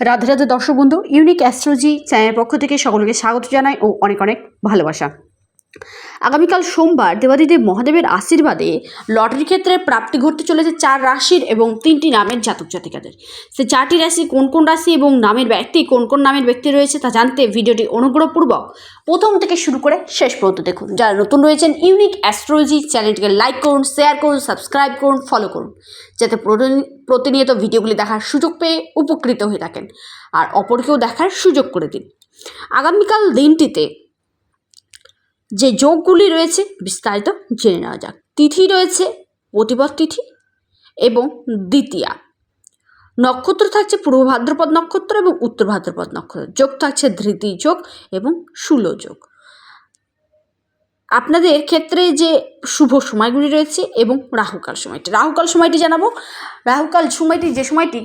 রাধে রাধে দর্শক বন্ধু unique astrology চ্যানেলের পক্ষ থেকে সকলকে স্বাগত জানাই ও অনেক অনেক ভালোবাসা। আগামীকাল সোমবার দেবাদিদেব মহাদেবের আশীর্বাদে লটারি ক্ষেত্রে প্রাপ্তি ঘটতে চলেছে চার রাশির এবং তিনটি নামের জাতক জাতিকাদের। সে চারটি রাশি কোন কোন রাশি এবং নামের ব্যক্তি কোন কোন নামের ব্যক্তি রয়েছে তা জানতে ভিডিওটি অনুগ্রহপূর্বক প্রথম থেকে শুরু করে শেষ পর্যন্ত দেখুন। যারা নতুন রয়েছেন ইউনিক অ্যাস্ট্রোলজি চ্যানেলটিকে লাইক করুন শেয়ার করুন সাবস্ক্রাইব করুন ফলো করুন। যাতে প্রতিনিয়ত ভিডিওগুলি দেখার সুযোগ পেয়ে উপকৃত হয়ে থাকেন আর অপরকেও দেখার সুযোগ করে দিন। আগামীকাল দিনটিতে যে যোগগুলি রয়েছে বিস্তারিত জেনে নেওয়া যাক। তিথি রয়েছে প্রতিপদ তিথি এবং দ্বিতীয়া। নক্ষত্র থাকছে পূর্ব ভাদ্রপদ নক্ষত্র এবং উত্তর ভাদ্রপদ নক্ষত্র। যোগ থাকছে ধৃতি যোগ এবং শূল যোগ। আপনাদের ক্ষেত্রে যে শুভ সময়গুলি রয়েছে এবং রাহুকাল সময়টি। রাহুকাল সময়টি জানাব। রাহুকাল সময়টি যে সময়টি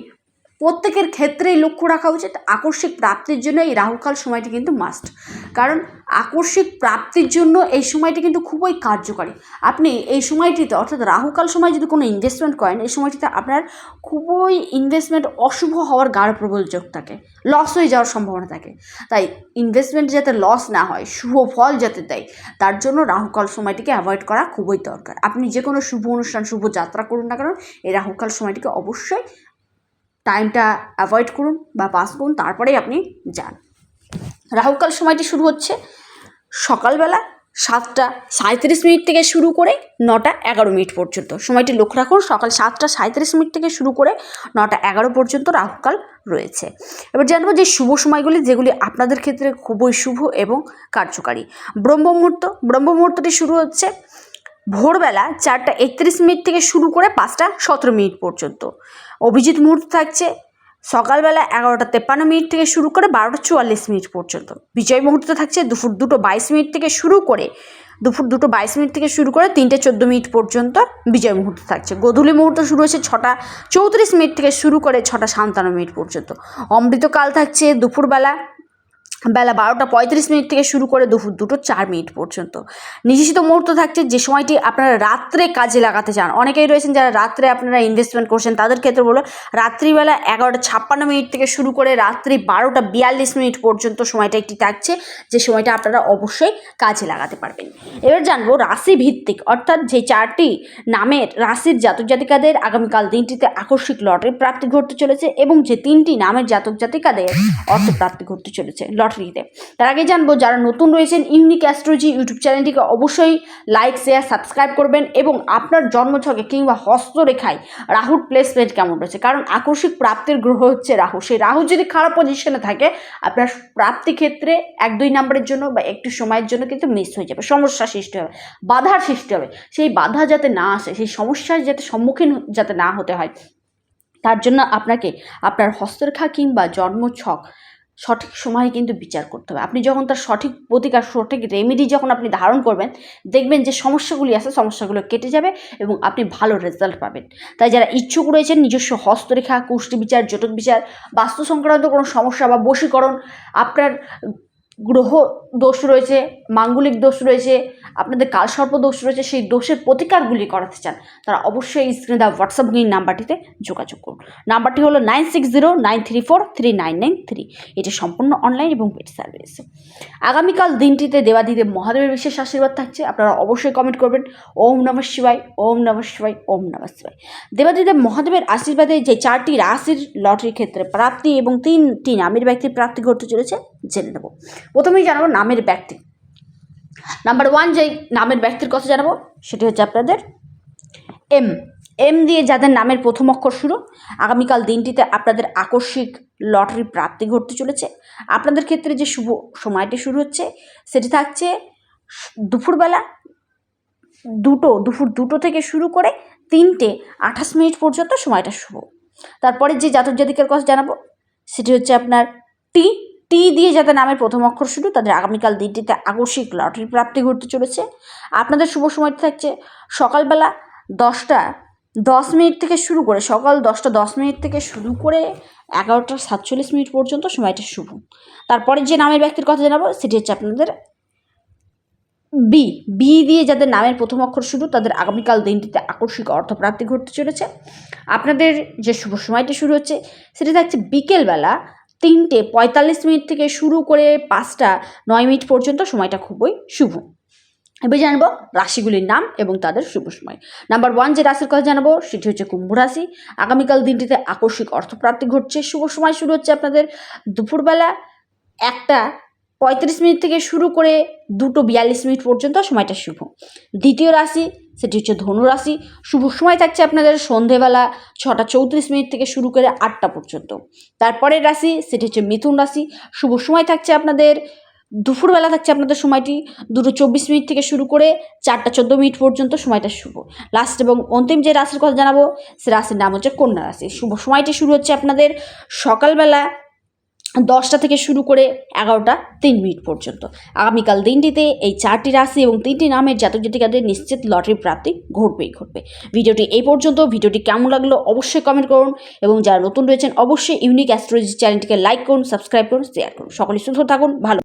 প্রত্যেকের ক্ষেত্রেই লক্ষ্য রাখা উচিত আকস্মিক প্রাপ্তির জন্য এই রাহুকাল সময়টি কিন্তু মাস্ট কারণ আকস্মিক প্রাপ্তির জন্য এই সময়টি কিন্তু খুবই কার্যকারী। আপনি এই সময়টিতে, অর্থাৎ রাহুকাল সময় যদি কোনো ইনভেস্টমেন্ট করেন, এই সময়টিতে আপনার খুবই ইনভেস্টমেন্ট অশুভ হওয়ার গাঢ় প্রবল যোগ থাকে লস হয়ে যাওয়ার সম্ভাবনা থাকে। তাই ইনভেস্টমেন্ট যাতে লস না হয়, শুভ ফল যাতে দেয়, তার জন্য রাহুকাল সময়টিকে অ্যাভয়েড করা খুবই দরকার। আপনি যে কোনো শুভ অনুষ্ঠান, শুভ যাত্রা করুন না কারণ এই রাহুকাল সময়টিকে অবশ্যই টাইমটা অ্যাভয়েড করুন বা পাস করুন, তারপরেই আপনি যান। রাহুকাল সময়টি শুরু হচ্ছে সকালবেলা সাতটা সাঁত্রিশ মিনিট থেকে শুরু করে নটা এগারো মিনিট পর্যন্ত। সময়টি লক্ষ্য রাখুন, সকাল সাতটা সাঁত্রিশ মিনিট থেকে শুরু করে নটা এগারো পর্যন্ত রাহুকাল রয়েছে। এবার জানব যে শুভ সময়গুলি, যেগুলি আপনাদের ক্ষেত্রে খুবই শুভ এবং কার্যকারী। ব্রহ্ম মুহূর্ত ব্রহ্ম মুহূর্তটি শুরু হচ্ছে ভোরবেলা চারটা একত্রিশ মিনিট থেকে শুরু করে পাঁচটা সতেরো মিনিট পর্যন্ত। অভিজিৎ মুহূর্ত থাকছে সকালবেলা এগারোটা তেপ্পান্ন মিনিট থেকে শুরু করে বারোটা চুয়াল্লিশ মিনিট পর্যন্ত। বিজয় মুহূর্ত থাকছে দুপুর দুটো বাইশ মিনিট থেকে শুরু করে দুপুর দুটো বাইশ মিনিট থেকে শুরু করে তিনটে চোদ্দ মিনিট পর্যন্ত বিজয় মুহূর্ত থাকছে। গোধূলি মুহূর্ত শুরু হচ্ছে ছটা চৌত্রিশ মিনিট থেকে শুরু করে ছটা সাতান্ন মিনিট পর্যন্ত। অমৃতকাল থাকছে দুপুরবেলা বেলা বারোটা পঁয়ত্রিশ মিনিট থেকে শুরু করে দুপুর দুটো চার মিনিট পর্যন্ত। নিশ্চিত মুহূর্ত থাকছে যে সময়টি আপনারা রাত্রে কাজে লাগাতে চান। অনেকেই রয়েছেন যারা রাত্রে আপনারা ইনভেস্টমেন্ট করছেন, তাদের ক্ষেত্রে বলো রাত্রিবেলা এগারোটা ছাপ্পান্ন মিনিট থেকে শুরু করে রাত্রি বারোটা বিয়াল্লিশ মিনিট পর্যন্ত সময়টা একটি থাকছে, যে সময়টা আপনারা অবশ্যই কাজে লাগাতে পারবেন। এবার জানব রাশি ভিত্তিক অর্থাৎ যে চারটি নামের রাশির জাতক জাতিকাদের আগামীকাল দিনটিতে আকস্মিক লটারি প্রাপ্তি ঘটতে চলেছে এবং যে তিনটি নামের জাতক জাতিকাদের অর্থ প্রাপ্তি ঘটতে চলেছে। লটারিতে তার আগে জানব, যারা নতুন রয়েছেন, ইউনিক অ্যাস্ট্রোলজি ইউটিউব চ্যানেলটিকে অবশ্যই লাইক, শেয়ার, সাবস্ক্রাইব করবেন এবং আপনার জন্মছকে কিংবা হস্তরেখায় রাহুর প্লেসমেন্ট কেমন রয়েছে? কারণ আকস্মিক প্রাপ্তির গ্রহ হচ্ছে রাহু। সেই রাহু যদি খারাপ পজিশনে থাকে, আপনার প্রাপ্তি ক্ষেত্রে এক, দুই নম্বরের জন্য বা একটু সময়ের জন্য কিন্তু মিস হয়ে যাবে, সমস্যা সৃষ্টি হবে, বাধার সৃষ্টি হবে। সেই বাধা যাতে না আসে, সেই সমস্যার যাতে সম্মুখীন যাতে না হতে হয়, তার জন্য আপনাকে আপনার হস্তরেখা কিংবা জন্মছক সঠিক সময়ে কিন্তু বিচার করতে হবে। আপনি যখন তার সঠিক প্রতিকার, সঠিক রেমেডি যখন আপনি ধারণ করবেন, দেখবেন যে সমস্যাগুলি আছে, সমস্যাগুলো কেটে যাবে এবং আপনি ভালো রেজাল্ট পাবেন। তাই যারা ইচ্ছুক রয়েছেন, নিজস্ব হস্তরেখা, কুষ্টি বিচার, জটক বিচার, বাস্তু সংক্রান্ত কোনো সমস্যা বা বশীকরণ, আপনার গ্রহ দোষ রয়েছে, মাঙ্গলিক দোষ রয়েছে আপনাদের কালসর্প দোষ রয়েছে, সেই দোষের প্রতিকারগুলি করাতে চান, তারা অবশ্যই স্ক্রিনে দেওয়া হোয়াটসঅ্যাপ বুকিং নাম্বারটিতে যোগাযোগ করুন। নাম্বারটি হলো nine six zero, nine three four, three nine nine three. এটি সম্পূর্ণ অনলাইন এবং পেড সার্ভিস আগামীকাল দিনটিতে দেবাদিদেব মহাদেবের বিশেষ আশীর্বাদ থাকছে, আপনারা অবশ্যই কমেন্ট করবেন, ওম নম শিবাই ওম নম শিবাই ওম নম শিবাই দেবাদিদেব মহাদেবের আশীর্বাদে যে চারটি রাশির লটারির ক্ষেত্রে প্রাপ্তি এবং তিনটি নামের ব্যক্তির প্রাপ্তি ঘটতে চলেছে, জেনে নেব। প্রথমেই জানাব নামের ব্যক্তি। নাম্বার ওয়ান যেই নামের ব্যক্তির কথা জানাব, সেটি হচ্ছে আপনাদের এম এম দিয়ে যাদের নামের প্রথম অক্ষর শুরু, আগামীকাল দিনটিতে আপনাদের আকস্মিক লটারি প্রাপ্তি ঘটতে চলেছে। আপনাদের ক্ষেত্রে যে শুভ সময়টি শুরু হচ্ছে, সেটি থাকছে দুপুরবেলা দুটো, দুপুর দুটো থেকে শুরু করে তিনটে আঠাশ মিনিট পর্যন্ত সময়টা শুভ। তারপরে যে জাতক জাতিকার কথা জানাব, সেটি হচ্ছে আপনার টি টি দিয়ে যাদের নামের প্রথম অক্ষর শুরু তাদের আগামীকাল দিনটিতে আকস্মিক লটারি প্রাপ্তি ঘটতে চলেছে। আপনাদের শুভ সময়টি থাকছে। সকালবেলা দশটা দশ মিনিট থেকে শুরু করে সকাল দশটা দশ মিনিট থেকে শুরু করে এগারোটা সাতচল্লিশ মিনিট পর্যন্ত সময়টা শুভ। তারপরে যে নামের ব্যক্তির কথা জানাব সেটি হচ্ছে আপনাদের বি। বি দিয়ে যাদের নামের প্রথম অক্ষর শুরু তাদের আগামীকাল দিনটিতে আকস্মিক অর্থপ্রাপ্তি ঘটতে চলেছে। আপনাদের যে শুভ সময়টি শুরু হচ্ছে সেটি থাকছে বিকেলবেলা তিনটে পঁয়তাল্লিশ মিনিট থেকে শুরু করে পাঁচটা, নয় মিনিট পর্যন্ত সময়টা খুবই শুভ। এবার জানব রাশিগুলির নাম এবং তাদের শুভ সময়। নাম্বার ওয়ান যে রাশির কথা জানাব, সেটি হচ্ছে কুম্ভ রাশি। আগামীকাল দিনটিতে আকস্মিক অর্থপ্রাপ্তি ঘটছে। শুভ সময় শুরু হচ্ছে আপনাদের দুপুরবেলা একটা পঁয়ত্রিশ মিনিট থেকে শুরু করে দুটো বিয়াল্লিশ মিনিট পর্যন্ত সময়টা শুভ। দ্বিতীয় রাশি সেটি হচ্ছে ধনু রাশি শুভ সময় থাকছে আপনাদের সন্ধেবেলা ছটা চৌত্রিশ মিনিট থেকে শুরু করে আটটা পর্যন্ত। তারপরের রাশি, সেটি হচ্ছে মিথুন রাশি। শুভ সময় থাকছে আপনাদের, দুপুরবেলা থাকছে আপনাদের সময়টি। দুটো চব্বিশ মিনিট থেকে শুরু করে চারটা চোদ্দ মিনিট পর্যন্ত সময়টা শুভ। লাস্ট এবং অন্তিম যে রাশির কথা জানাব, সে রাশির নাম হচ্ছে কন্যা রাশি। শুভ সময়টি শুরু হচ্ছে আপনাদের সকালবেলা দশটা থেকে শুরু করে এগারোটা তিন মিনিট পর্যন্ত। আগামীকাল দিনটিতে এই চারটি রাশি এবং তিনটি নামের জাতক জাতিকাদের নিশ্চিত লটারি প্রাপ্তি ঘটবেই ঘটবে। ভিডিওটি এই পর্যন্ত। ভিডিওটি কেমন লাগল অবশ্যই কমেন্ট করুন এবং যারা নতুন রয়েছেন অবশ্যই ইউনিক অ্যাস্ট্রোলজি চ্যানেলটিকে লাইক করুন সাবস্ক্রাইব করুন শেয়ার করুন। সকলে সুস্থ থাকুন, ভালো